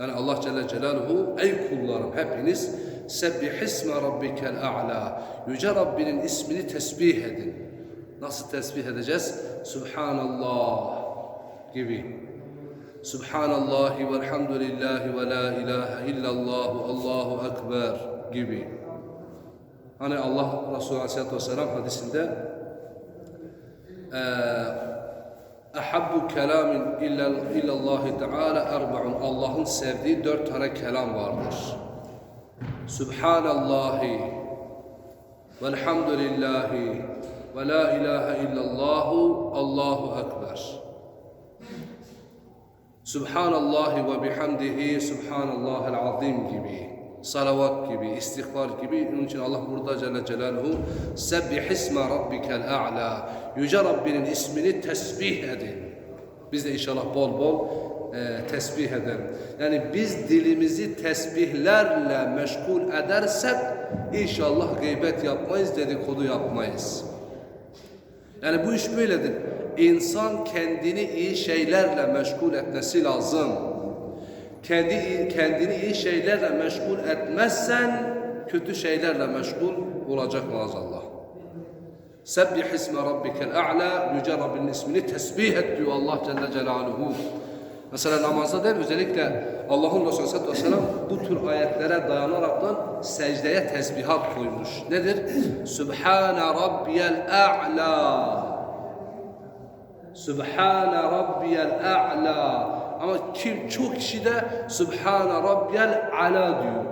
Yani Allah Celle Celaluhu ey kullarım hepiniz Sebbihisme rabbikel a'la Yüce Rabbinin ismini tesbih edin. Nasıl tesbih edeceğiz? Subhanallah gibi. Subhanallahi velhamdülillahi ve la ilahe illallah Allahu ekber gibi. Hani Allah Resulü Aleyhisselatü Vesselam hadisinde Ahabbu kelamin illallahi teala erba'un Allah'ın sevdiği dört tane kelam vardır. Subhanallahi velhamdülillahi ve la ilahe illallahu Allahu ekber. Subhanallahi ve bihamdihi Subhanallahel azim gibi, salavat gibi, istiğfar gibi. Onun için Allah burada Celle Celaluhu Sebbih isme rabbikel a'la. Yüce Rabbinin ismini tesbih edin. Biz de inşallah bol bol e, tesbih edelim. Yani biz dilimizi tesbihlerle meşgul edersek inşallah gıybet yapmayız, dedikodu yapmayız. Yani bu iş böyledir. İnsan kendini iyi şeylerle meşgul etmesi lazım. Kendi kendini iyi şeylerle meşgul etmezsen kötü şeylerle meşgul olacak maazallah. Sebbih isme rabbikel a'la Yüce Rabbinin ismini tesbih et diyor Allah Celle Celaluhu. Mesela namazda değil özellikle Allah'ın Resulü Aleyhisselatü Vesselam bu tür ayetlere dayanaraktan secdeye tesbihat koymuş. Nedir? Sübhane Rabbiyel A'la Sübhane Rabbiyel A'la Ama kim çok kişi de Sübhane Rabbiyel Ala diyor.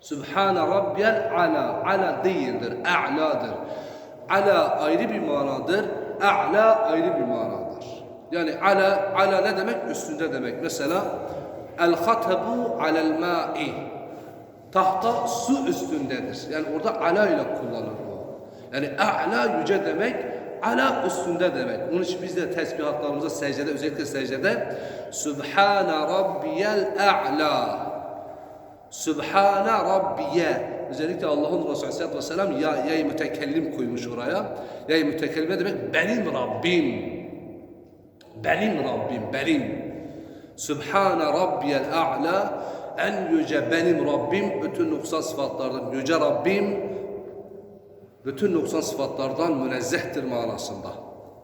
Sübhane Rabbiyel Ala. Ala değildir, A'ladır. Ala ayrı bir manadır, A'la ayrı bir manadır. Yani ala, ala ne demek? Üstünde demek. Mesela El hatebu alel ma'i Tahta su üstündedir. Yani orada ala ile kullanılır. Yani a'la yüce demek, ala üstünde demek. Onun için biz de tesbihatlarımızda secdede, özellikle secdede Sübhane Rabbiyel a'la Sübhane Rabbiye Özellikle Allah'ın Resulü Aleyhisselatü Vesselam ya, yay mütekellim koymuş oraya. Yay mütekellim ne demek? Benim Rabbim. Benim Rabbim, benim. Sübhane Rabbiyel A'la en yüce benim Rabbim bütün noksan sıfatlardan yüce Rabbim bütün noksan sıfatlardan münezzehtir manasında.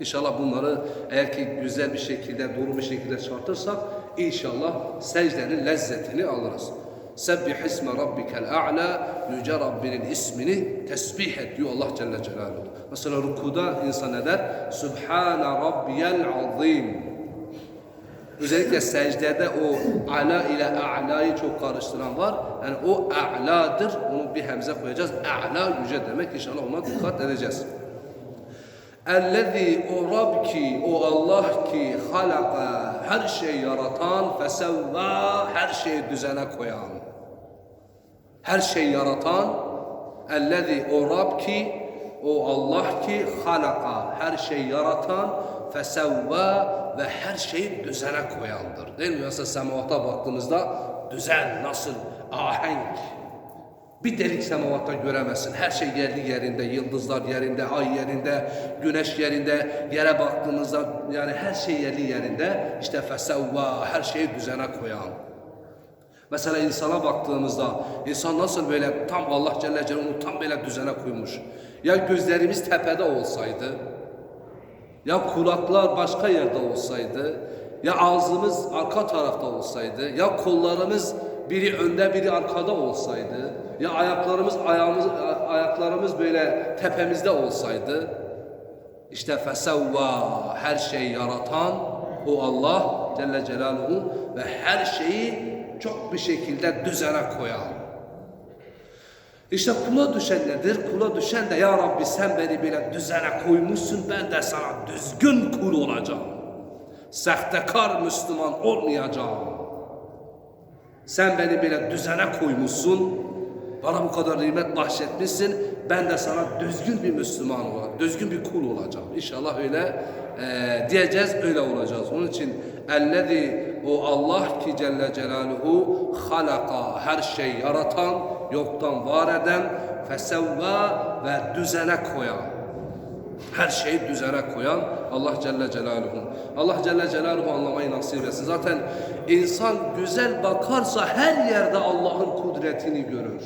İnşallah bunları eğer ki güzel bir şekilde, doğru bir şekilde çıkartırsak inşallah secdenin lezzetini alırız. Sebbih isme rabbikel a'la Yüce Rabbinin ismini tesbih et diyor Allah Celle Celaluhu. Mesela rukuda insan ne der? Sübhane Rabbiyel azim. Özellikle secdede o ala ile a'la'yı çok karıştıran var. Yani o a'ladır. Onu bir hemze koyacağız. A'la yüce demek. İnşallah ona dikkat edeceğiz. Ellezî o Rab ki, o Allah ki halaka her şey yaratan, fesevva her şeyi düzene koyan. Her şey yaratan, ellezî o Rab ki, o Allah ki halaka her şey yaratan, fesevva ve her şeyi düzene koyandır. Değil mi? Mesela semavata baktığımızda düzen nasıl, ahenk. Bir delik semavatta göremezsin. Her şey yerli yerinde, yıldızlar yerinde, ay yerinde, güneş yerinde. Yere baktığımızda yani her şey yerli yerinde. İşte fesevva, her şeyi düzene koyan. Mesela insana baktığımızda insan nasıl böyle tam Allah Celle Celaluhu tam böyle düzene koymuş. Ya gözlerimiz tepede olsaydı, ya kulaklar başka yerde olsaydı, ya ağzımız arka tarafta olsaydı, ya kollarımız biri önde biri arkada olsaydı, ya ayaklarımız ayağımız ayaklarımız böyle tepemizde olsaydı, işte fesevva her şeyi yaratan o Allah Celle Celaluhu ve her şeyi çok bir şekilde düzene koyan. İşte kula düşen nedir? Kula düşen de ya Rabbi sen beni böyle düzene koymuşsun ben de sana düzgün kul olacağım. Sahtekar Müslüman olmayacağım. Sen beni böyle düzene koymuşsun. Bana bu kadar nimet bahşetmişsin. Ben de sana düzgün bir Müslüman olacağım. Düzgün bir kul olacağım. İnşallah öyle e, diyeceğiz, öyle olacağız. Onun için ellezî o Allah ki Celle Celaluhu halaka her şey yaratan, yoktan var eden, fesevva ve düzene koyan. Her şeyi düzene koyan Allah Celle Celaluhu. Allah Celle Celaluhu anlamayı nasip etsin. Zaten insan güzel bakarsa her yerde Allah'ın kudretini görür.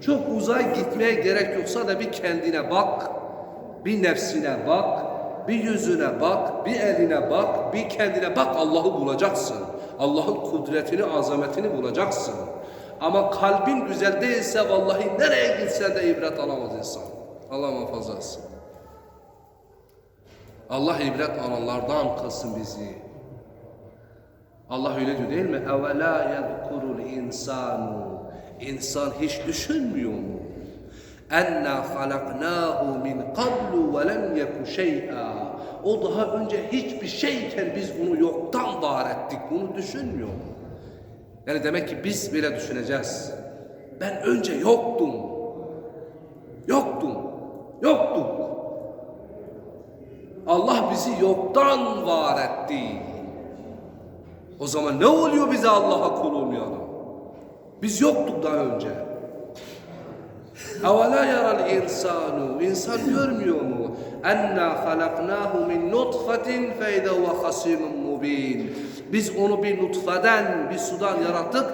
Çok uzay gitmeye gerek yoksa da bir kendine bak, bir nefsine bak, bir yüzüne bak, bir eline bak, bir kendine bak Allah'ı bulacaksın. Allah'ın kudretini, azametini bulacaksın. Ama kalbin güzel değilse vallahi nereye gitse de ibret alamaz insan. Allah muhafaza etsin. Allah ibret alanlardan kılsın bizi. Allah öyle diyor değil mi? Evvela yedkurul insanu. İnsan hiç düşünmüyor mu? Enna halaknahu min kablu ve lem yeku şey'a. O daha önce hiçbir şeyken biz onu yoktan var ettik. Bunu düşünmüyor mu? Yani demek ki biz bile düşüneceğiz. Ben önce yoktum. Yoktum. Yoktuk. Allah bizi yoktan var etti. O zaman ne oluyor bize Allah'a kul? Biz yoktuk daha önce. Avala yaral insanu. İnsan görmüyor mu? Enna halaknahu min nutfatin feyde huve hasimun mubin. Biz onu bir nutfeden, bir sudan yarattık.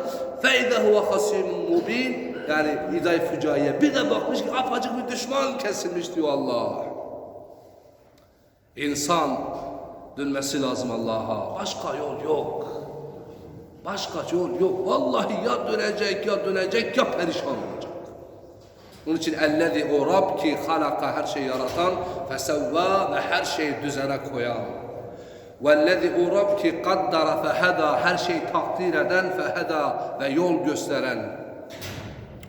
Feyde huve hasimun mubin. Yani iday fücaiye. Bir de bakmış ki apacık bir düşman kesilmiş diyor Allah. İnsan dönmesi lazım Allah'a. Başka yol yok. Başka yol yok. Vallahi ya dönecek ya dönecek ya perişan onun için ellezi o Rab ki halaka her şeyi yaratan fesevva ve her şeyi düzene koyan. Vellezi o Rab ki kaddara feheda her şeyi takdir eden feheda ve yol gösteren.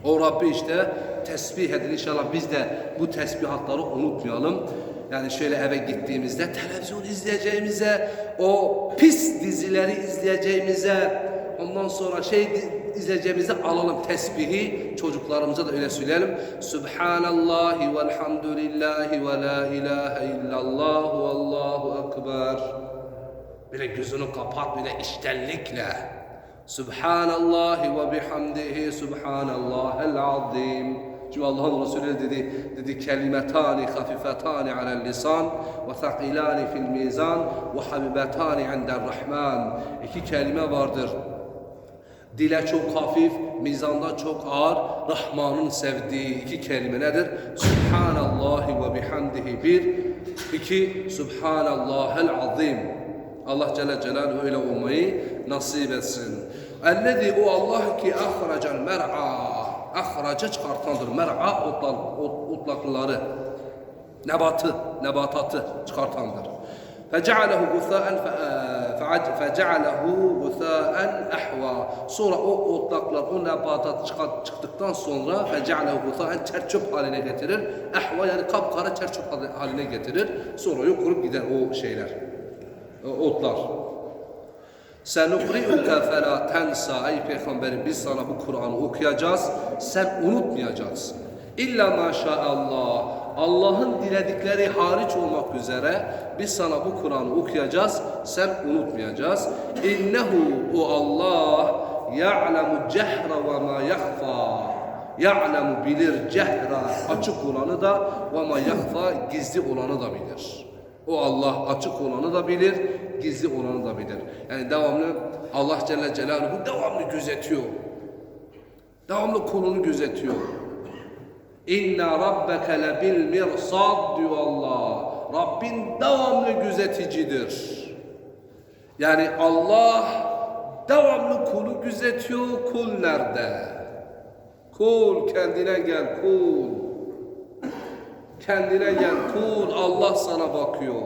O Rabbi işte tesbih edin inşallah biz de bu tesbihatları unutmayalım. Yani şöyle eve gittiğimizde televizyon izleyeceğimize, o pis dizileri izleyeceğimize, ondan sonra şey izleyeceğimize alalım tesbihi. Çocuklarımıza da öyle söyleyelim. Subhanallahi velhamdülillahi ve la ilahe illallah ve allahu ekber. Böyle gözünü kapat bile iştenlikle. Subhanallahi ve bihamdihi subhanallahel azim. Çünkü Allah'ın Resulü dedi, dedi kelimetani hafifetani alel lisan ve thakilani fil mizan ve habibetani indel rahman. İki kelime vardır. Dile çok hafif, mizanda çok ağır. Rahman'ın sevdiği iki kelime nedir? Subhanallahi ve bihamdihi bir. İki, Subhanallahel azim. Allah Celle Celaluhu öyle olmayı nasip etsin. Ellezî o Allah ki ahracel mer'a. Ahraca çıkartandır. Mer'a otlan, otlakları. Nebatı, nebatatı çıkartandır. Fecealehu gusâen fe'â. فَجَعَلَهُ غُثَاءً اَحْوَى Sonra o otlaklar, o nebatat çıkar- çıktıktan sonra فَجَعَلَهُ غُثَاءً çerçöp haline getirir. Ehva yani kapkara çerçöp haline getirir. Sonra yok kurup gider o şeyler, o otlar. Senukri'uke fela tensa ey peygamberim biz sana bu Kur'an'ı okuyacağız. Sen unutmayacaksın. İlla maşallah. Allah'ın diledikleri hariç olmak üzere biz sana bu Kur'an'ı okuyacağız. Sen unutmayacağız. İnnehu o Allah ya'lemu cehra ve ma yahfa. Ya'lemu bilir cehra açık olanı da ve ma yahfa gizli olanı da bilir. O Allah açık olanı da bilir, gizli olanı da bilir. Yani devamlı Allah Celle Celaluhu devamlı gözetiyor. Devamlı kulunu gözetiyor. İnna rabbeke lebil mirsad diyor Allah. Rabbin devamlı gözeticidir. Yani Allah devamlı kulu gözetiyor. Kul nerede? Kul kendine gel kul. Kendine gel kul Allah sana bakıyor.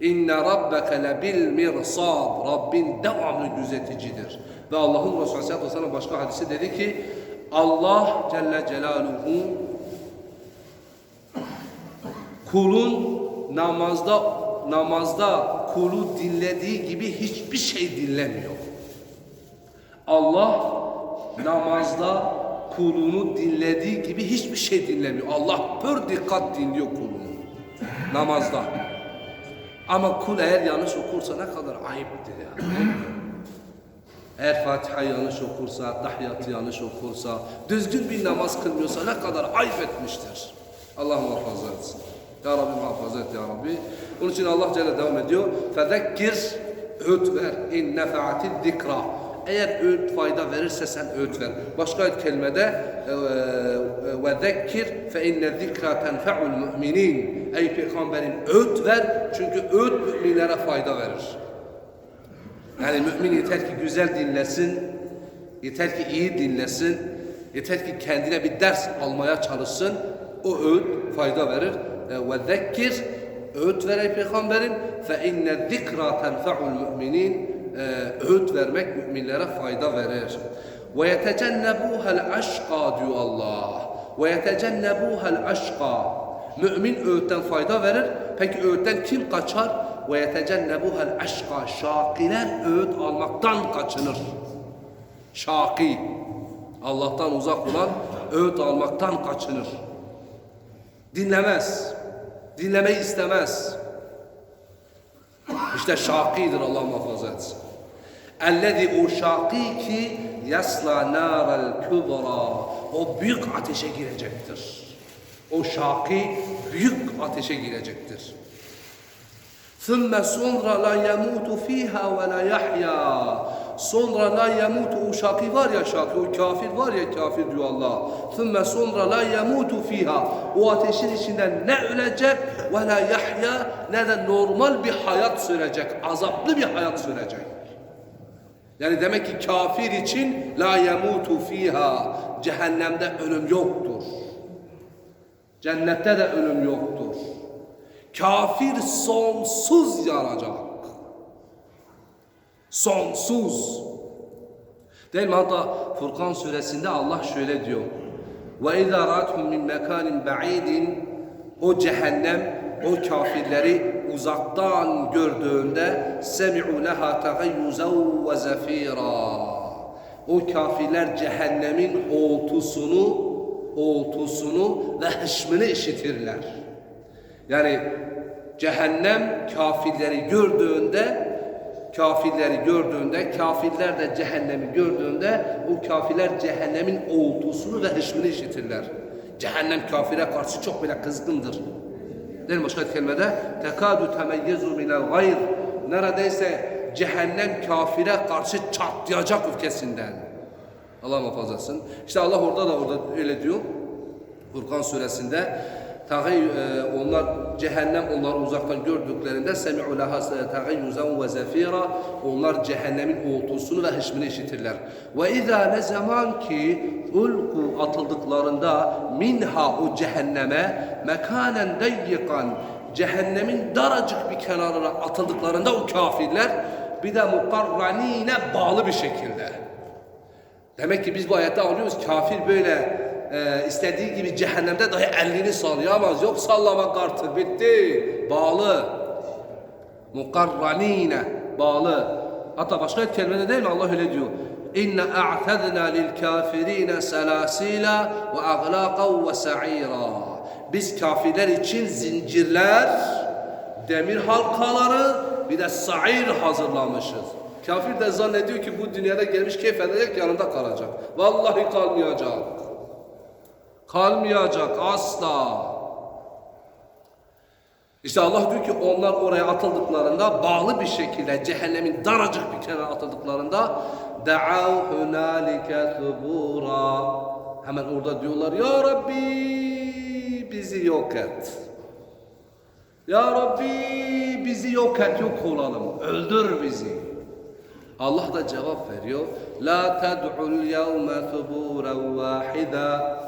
İnne rabbeke lebil mirsad. Rabbin devamlı gözeticidir. Ve Allah'ın Resulü Aleyhisselatü Vesselam başka hadisi dedi ki Allah Celle Celaluhu kulun namazda namazda kulu dinlediği gibi hiçbir şey dinlemiyor. Allah namazda kulunu dinlediği gibi hiçbir şey dinlemiyor. Allah pür dikkat dinliyor kulunu namazda. Ama kul eğer yanlış okursa ne kadar ayıptır yani. Eğer Fatiha yanlış okursa, tahiyatı yanlış okursa, düzgün bir namaz kılmıyorsa ne kadar ayıp etmiştir. Allah muhafaza etsin. Ya Rabbi muhafaza et Ya Rabbi. Onun için Allah Celle devam ediyor. Fezekkir öğüt ver. İn nefaati zikra. Eğer öğüt fayda verirse sen öğüt ver. Başka bir kelimede e, ve zekkir fe inne zikra müminin. Ey peygamberim öğüt ver çünkü öğüt müminlere fayda verir. Yani mümin yeter ki güzel dinlesin, yeter ki iyi dinlesin, yeter ki kendine bir ders almaya çalışsın. O öğüt fayda verir. E, Ve zekkir öğüt ver ey peygamberim. Fe inne zikra tenfe'ul müminin. E, Öğüt vermek müminlere fayda verir. Ve yetecennebuhel aşka diyor Allah. Ve yetecennebuhel aşka. Mümin öğütten fayda verir. Peki öğütten kim kaçar? Ve yetecennebuhel aşka. Şakiler öğüt almaktan kaçınır. Şaki. Allah'tan uzak olan öğüt almaktan kaçınır. Dinlemez. Dinlemeyi istemez. İşte şakidir Allah muhafaza etsin. Ellezî o şaki ki yasla nârel kübra. O büyük ateşe girecektir. O şaki büyük ateşe girecektir. ثُمَّ sonra la yamutu fiha ve la yahya. Sonra la yamutu o şaki var ya şaki, o kafir var ya kafir diyor Allah. ثُمَّ sonra la yamutu fiha. O ateşin içinde ne ölecek ve la yahya ne de normal bir hayat sürecek, azaplı bir hayat sürecek. Yani demek ki kafir için la yamutu fiha. Cehennemde ölüm yoktur. Cennette de ölüm yoktur. Kafir sonsuz yanacak. Sonsuz. Değil mi? Hatta Furkan suresinde Allah şöyle diyor. İzâ râthum min mekânin ba'idin o cehennem o kafirleri uzaktan gördüğünde leha tegayyuzen ve zefira. O kafirler cehennemin oltusunu, oltusunu ve hışmını işitirler. Yani cehennem kafirleri gördüğünde kafirleri gördüğünde kafirler de cehennemi gördüğünde o kafirler cehennemin oltusunu ve hışmını işitirler. Cehennem kafire karşı çok bile kızgındır. Değil mi? Başka kelimede tekadu temeyyezu minel gayr neredeyse cehennem kafire karşı çatlayacak öfkesinden. Allah muhafaza etsin. İşte Allah orada da orada öyle diyor. Furkan suresinde Tagay, e, onlar cehennem onları uzaktan gördüklerinde semi'u leha tagayyuzan ve zefira onlar cehennemin uğultusunu ve hışmını işitirler. Ve izâ ne zaman ki ulku atıldıklarında minha o cehenneme mekanen dayyikan cehennemin daracık bir kenarına atıldıklarında o kafirler bir de mukarranine bağlı bir şekilde. Demek ki biz bu ayette anlıyoruz kafir böyle e, istediği gibi cehennemde dahi elini sallayamaz. Yok sallamak artık bitti. Bağlı. Mukarranine bağlı. Hatta başka bir kelimede değil mi? Allah öyle diyor. İnne a'tedna lil kafirine selasila ve aglaqa ve sa'ira. Biz kafirler için zincirler, demir halkaları bir de sa'ir hazırlamışız. Kafir de zannediyor ki bu dünyada gelmiş keyif edecek yanında kalacak. Vallahi kalmayacak. Kalmayacak asla. İşte Allah diyor ki onlar oraya atıldıklarında bağlı bir şekilde cehennemin daracık bir kenara atıldıklarında da'av hunalike thubura hemen orada diyorlar ya Rabbi bizi yok et. Ya Rabbi bizi yok et yok olalım öldür bizi. Allah da cevap veriyor. La ted'ul yevme thuburan vahida.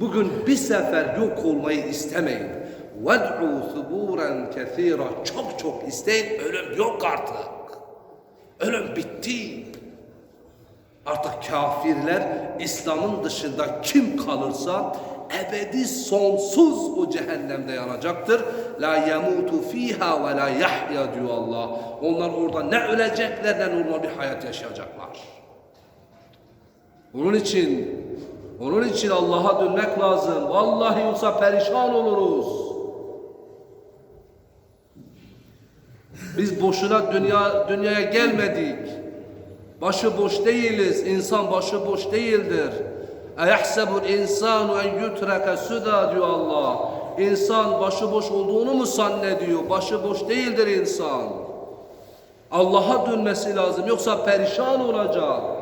Bugün bir sefer yok olmayı istemeyin. Ved'u thuburan kethira. Çok çok isteyin. Ölüm yok artık. Ölüm bitti. Artık kafirler İslam'ın dışında kim kalırsa ebedi sonsuz o cehennemde yanacaktır. La yemutu fiha ve la yahya diyor Allah. Onlar orada ne ölecekler ne normal bir hayat yaşayacaklar. Onun için onun için Allah'a dönmek lazım. Vallahi olsa perişan oluruz. Biz boşuna dünya dünyaya gelmedik. Başı boş değiliz. İnsan başı boş değildir. Eyahsebul insanu en yutraka suda diyor Allah. İnsan başı boş olduğunu mu zannediyor? Başı boş değildir insan. Allah'a dönmesi lazım. Yoksa perişan olacak.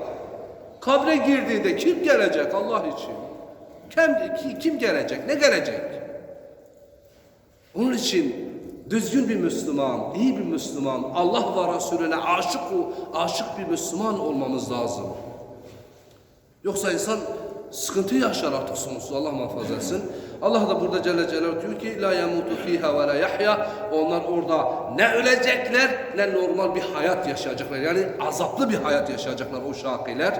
Kabre girdiğinde kim gelecek Allah için? Kim, kim gelecek? Ne gelecek? Onun için düzgün bir Müslüman, iyi bir Müslüman, Allah ve Resulüne aşık, aşık bir Müslüman olmamız lazım. Yoksa insan sıkıntı yaşar artık sonsuz Allah muhafaza etsin. Allah da burada Celle Celaluhu diyor ki la yamutu fiha ve la yahya. Onlar orada ne ölecekler ne normal bir hayat yaşayacaklar. Yani azaplı bir hayat yaşayacaklar o şakiler.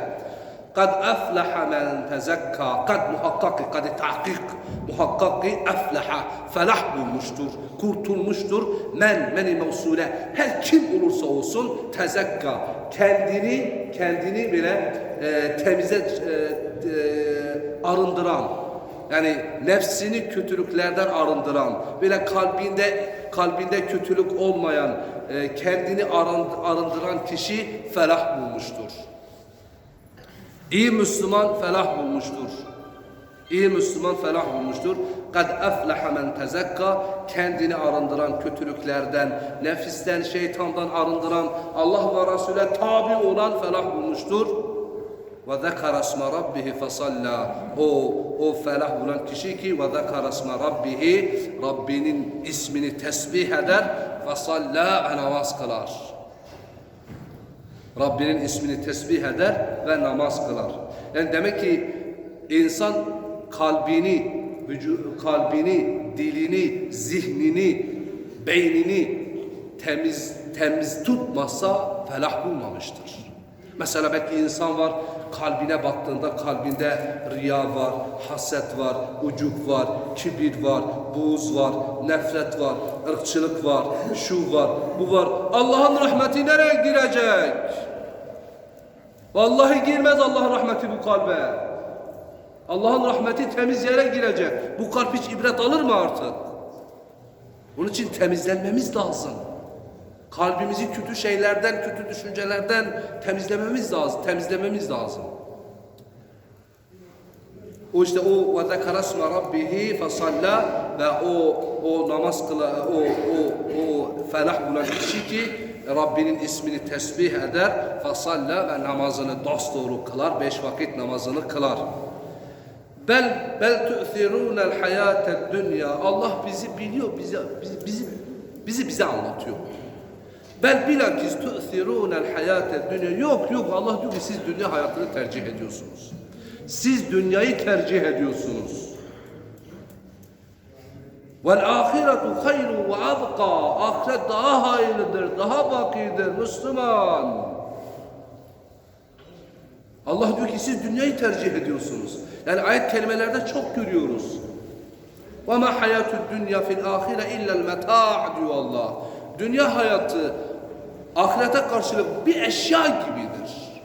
Kad aflaha men tezekka. Kad muhakkak, kad tahkik. Muhakkak ki aflaha. Felah bulmuştur, kurtulmuştur. Men, meni mevsule. Her kim olursa olsun tezekka. Kendini, kendini bile e, temize e, e, arındıran, yani nefsini kötülüklerden arındıran, böyle kalbinde kalbinde kötülük olmayan, e, kendini arın- arındıran kişi felah bulmuştur. İyi Müslüman felah bulmuştur. İyi Müslüman felah bulmuştur. Kad aflaha men tezekka kendini arındıran kötülüklerden, nefisten, şeytandan arındıran, Allah ve Resul'e tabi olan felah bulmuştur. Ve zekara isme rabbihi fesalla. O, o felah bulan kişi ki ve zekara isme rabbihi Rabbinin ismini tesbih eder fesalla namaz kılar. Rabbinin ismini tesbih eder ve namaz kılar. Yani demek ki insan kalbini, kalbini, dilini, zihnini, beynini temiz temiz tutmazsa felah bulmamıştır. Mesela belki insan var kalbine baktığında kalbinde riya var, haset var, ucup var, kibir var, buğz var, nefret var, ırkçılık var, şu var, bu var. Allah'ın rahmeti nereye girecek? Vallahi girmez Allah'ın rahmeti bu kalbe. Allah'ın rahmeti temiz yere girecek. Bu kalp hiç ibret alır mı artık? Onun için temizlenmemiz lazım. Kalbimizi kötü şeylerden, kötü düşüncelerden temizlememiz lazım. Temizlememiz lazım. O işte o ve zekara isme rabbihi fesalla ve o o namaz kıla o o o felah bulan kişi ki Rabbinin ismini tesbih eder fesalla ve namazını dosdoğru kılar beş vakit namazını kılar. Bel bel tu'thirunel hayated dünya. Allah bizi biliyor, bizi bizi bizi bize anlatıyor. Bel bilakis tu'thirunel hayated dünya. Yok yok Allah diyor ki siz dünya hayatını tercih ediyorsunuz. Siz dünyayı tercih ediyorsunuz. Vel ahiretu hayru ve abqa. Ahiret daha hayırlıdır, daha bakidir Müslüman. Allah diyor ki siz dünyayı tercih ediyorsunuz. Yani ayet kelimelerde çok görüyoruz. Ve ma hayatud dünya fil ahire illa'l meta' diyor Allah. Dünya hayatı ahirete karşılık bir eşya gibidir.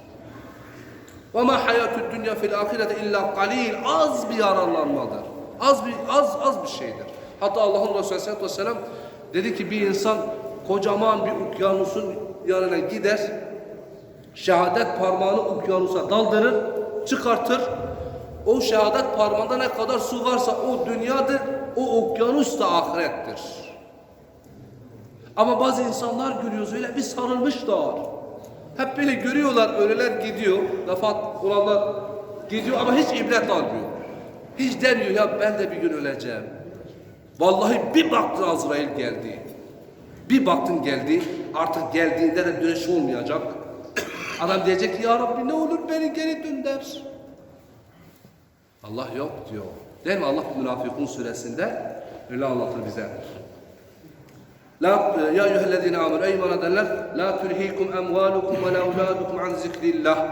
Ve ma hayatud dünya fil ahirete illa qalil az bir yararlanmadır. Az bir az az bir şeydir. Hatta Allah'ın Resulü Aleyhisselatü Vesselam dedi ki bir insan kocaman bir okyanusun yanına gider şehadet parmağını okyanusa daldırır, çıkartır. O şehadet parmağında ne kadar su varsa o dünyadır, o okyanus da ahirettir. Ama bazı insanlar görüyoruz öyle bir sarılmışlar. Hep böyle görüyorlar ölüler gidiyor, vefat olanlar gidiyor ama hiç ibret almıyor. Hiç demiyor ya ben de bir gün öleceğim. Vallahi bir baktın Azrail geldi. Bir baktın geldi, artık geldiğinde de dönüş olmayacak. Adam diyecek ki ya Rabbi ne olur beni geri dönder. Allah yok diyor. Değil mi Allah Münafıkun suresinde öyle anlatır bize. La ya eyyühellezine amenu ey iman edenler la tulhikum emvalukum ve la evladukum an zikrillah.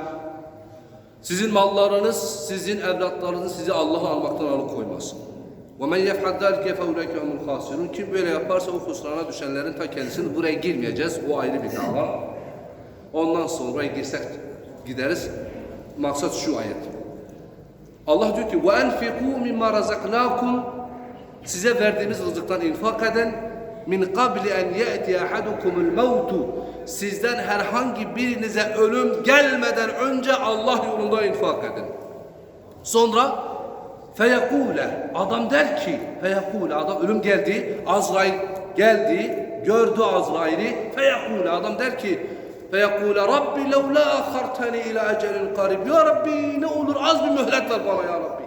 Sizin mallarınız, sizin evlatlarınız sizi Allah'a almaktan alıkoymasın. Ve men yef'al zalike fe ulaike hasirun. Kim böyle yaparsa o husrana düşenlerin ta kendisini buraya girmeyeceğiz. O ayrı bir dava. Ondan sonra girsek gideriz. Maksat şu ayet. Allah diyor ki ve enfiku mimma size verdiğimiz rızıktan infak eden min qabli en ye'ti ahadukumul mevtu sizden herhangi birinize ölüm gelmeden önce Allah yolunda infak edin. Sonra Feyekule adam der ki feyekule adam ölüm geldi Azrail geldi gördü Azrail'i feyekule adam der ki feyekule Rabbi levla akhartani ila ecelin karib ya Rabbi ne olur az bir mühlet ver bana ya Rabbi.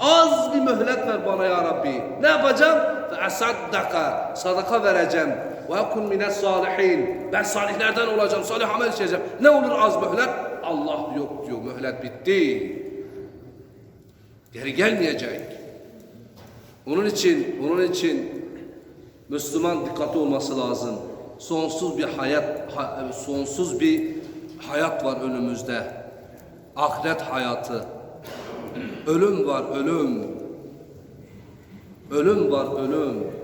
Az bir mühlet ver bana ya Rabbi. Ne yapacağım feasaddaka sadaka vereceğim ve ekun mines salihin ben salihlerden olacağım salih amel işleyeceğim ne olur az mühlet Allah yok diyor mühlet bitti geri gelmeyecek. Onun için, onun için Müslüman dikkatli olması lazım. Sonsuz bir hayat, ha- sonsuz bir hayat var önümüzde. Ahiret hayatı. Ölüm var, ölüm. Ölüm var, ölüm.